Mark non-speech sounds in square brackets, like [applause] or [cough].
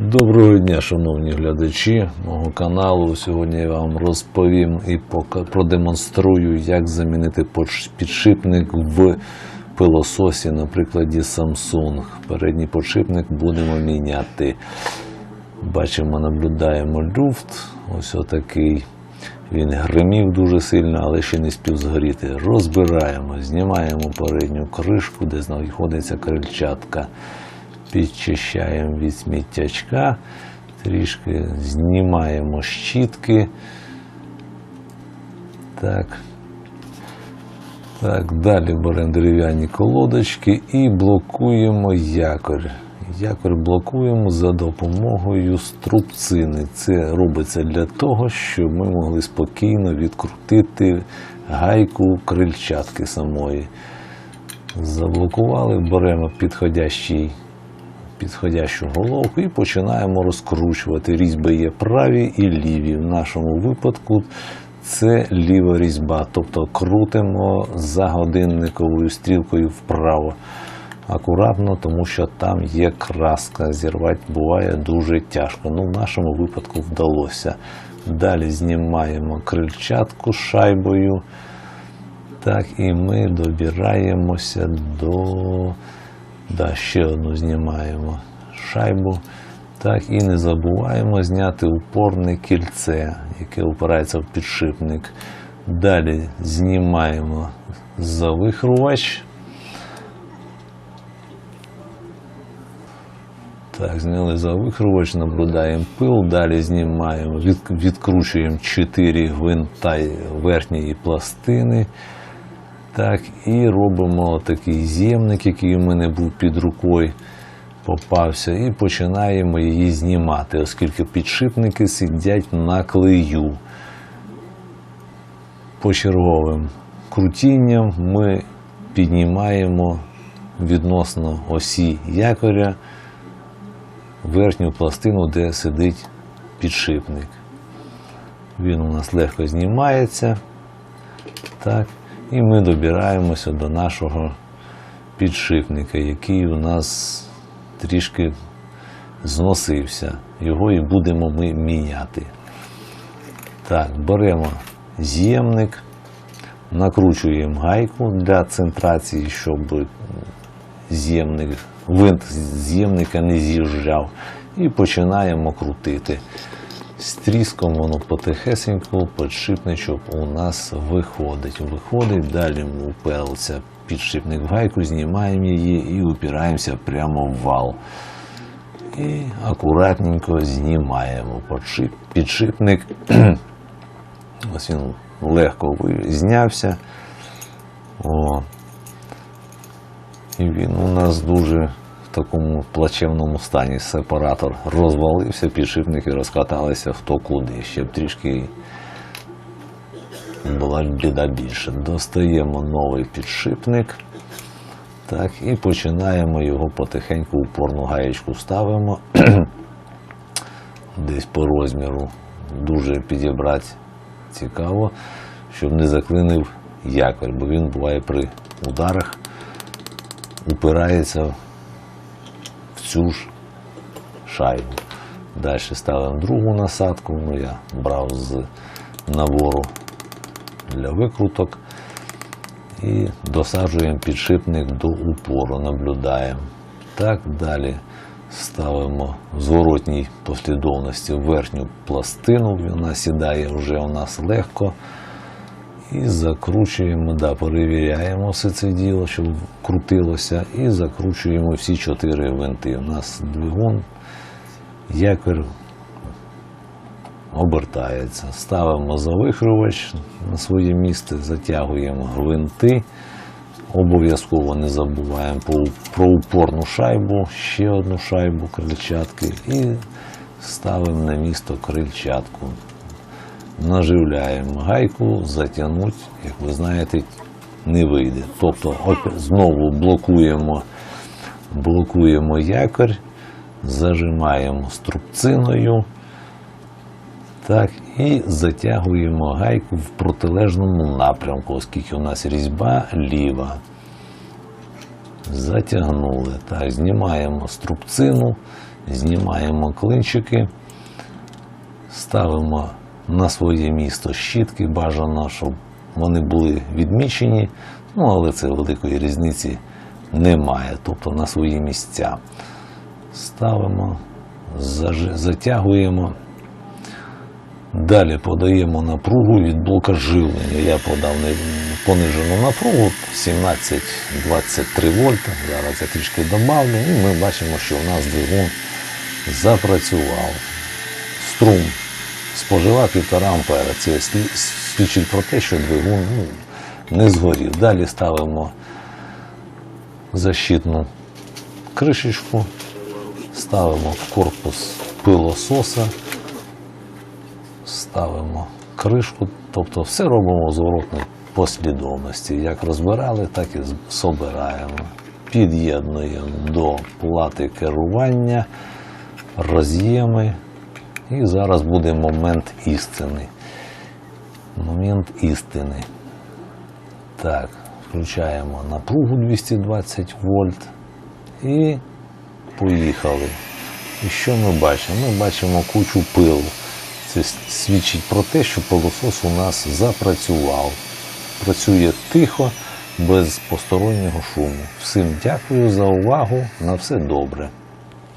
Доброго дня, шановні глядачі мого каналу. Сьогодні я вам розповім і продемонструю, як замінити підшипник в пилососі на прикладі Samsung. Передній підшипник будемо міняти. Бачимо, наблюдаємо люфт. Ось отакий. Він гримів дуже сильно, але ще не спів згоріти. Розбираємо, знімаємо передню кришку, де знаходиться крильчатка. Підчищаємо від сміттячка, трішки знімаємо щітки. Так. Так, далі беремо дерев'яні колодочки і блокуємо якорь. Якорь блокуємо за допомогою струбцини. Це робиться для того, щоб ми могли спокійно відкрутити гайку крильчатки самої. Заблокували, беремо підходящий, підходящу головку і починаємо розкручувати. Різьби є праві і ліві. В нашому випадку це ліва різьба, тобто крутимо за годинниковою стрілкою вправо. Акуратно, тому що там є краска. Зірвати буває дуже тяжко. Ну, в нашому випадку вдалося. Далі знімаємо крильчатку шайбою. Так, і ми добираємося до. Да, ще одну знімаємо шайбу. Так, і не забуваємо зняти упорне кільце, яке опирається в підшипник. Далі знімаємо завихрувач. Так, зняли завихрувач, наблюдаємо пил, далі знімаємо, від, відкручуємо 4 гвинта верхньої пластини. Так, і робимо такий з'ємник, який у мене був під рукою, попався, і починаємо її знімати, оскільки підшипники сидять на клею. Почерговим крутінням ми піднімаємо відносно осі якоря верхню пластину, де сидить підшипник. Він у нас легко знімається. Так. І ми добираємося до нашого підшипника, який у нас трішки зносився. Його і будемо ми міняти. Так, беремо з'ємник, накручуємо гайку для центрації, щоб з'ємник, винт з'ємника не з'їжджав. І починаємо крутити. З тріском воно потихесенько, підшипничок у нас виходить. Виходить, далі ми уперлися підшипник в гайку, знімаємо її і упираємося прямо в вал. І акуратненько знімаємо підшипник. [clears throat] Ось він легко знявся. О. І він у нас дуже такому плачевному стані. Сепаратор розвалився, підшипники розкаталися хто куди. Ще б трішки була біда більше. Достаємо новий підшипник. Так, і починаємо його потихеньку упорну гаєчку ставимо. [clears throat] Десь по розміру. Дуже підібрати цікаво, щоб не заклинив якорь, бо він буває при ударах упирається цю ж шайбу. Далі ставимо другу насадку. Ну, я брав з набору для викруток. І досаджуємо підшипник до упору, наблюдаємо. Так, далі ставимо в зворотній послідовності верхню пластину, вона сідає вже у нас легко. І закручуємо, да, перевіряємо все це діло, щоб крутилося, і закручуємо всі чотири винти. У нас двигун, якорь обертається. Ставимо завихрювач на своє місце, затягуємо гвинти. Обов'язково не забуваємо про упорну шайбу, ще одну шайбу крильчатки і ставимо на місто крильчатку наживляємо гайку, затягнути, як ви знаєте, не вийде. Тобто знову блокуємо, блокуємо якорь, зажимаємо струбциною так, і затягуємо гайку в протилежному напрямку, оскільки у нас різьба ліва. Затягнули. Так, знімаємо струбцину Знімаємо клинчики, ставимо на своє місто щітки. Бажано, щоб вони були відмічені, ну але це великої різниці немає, тобто на свої місця. Ставимо, затягуємо. Далі подаємо напругу від блока живлення. Я подав понижену напругу 17-23 вольта. Зараз я трішки добавлю, і ми бачимо, що в нас двигун запрацював. Струм споживав 1,5 ампера. Це свідчить про те, що двигун ну, не згорів. Далі ставимо защитну кришечку, ставимо в корпус пилососа ставимо кришку, тобто все робимо в зворотній послідовності. Як розбирали, так і собираємо. Під'єднуємо до плати керування, роз'єми. І зараз буде момент істини. Момент істини. Так, включаємо напругу 220 вольт і поїхали. І що ми бачимо? Ми бачимо кучу пилу. Це свідчить про те, що пилосос у нас запрацював. Працює тихо, без постороннього шуму. Всім дякую за увагу. На все добре.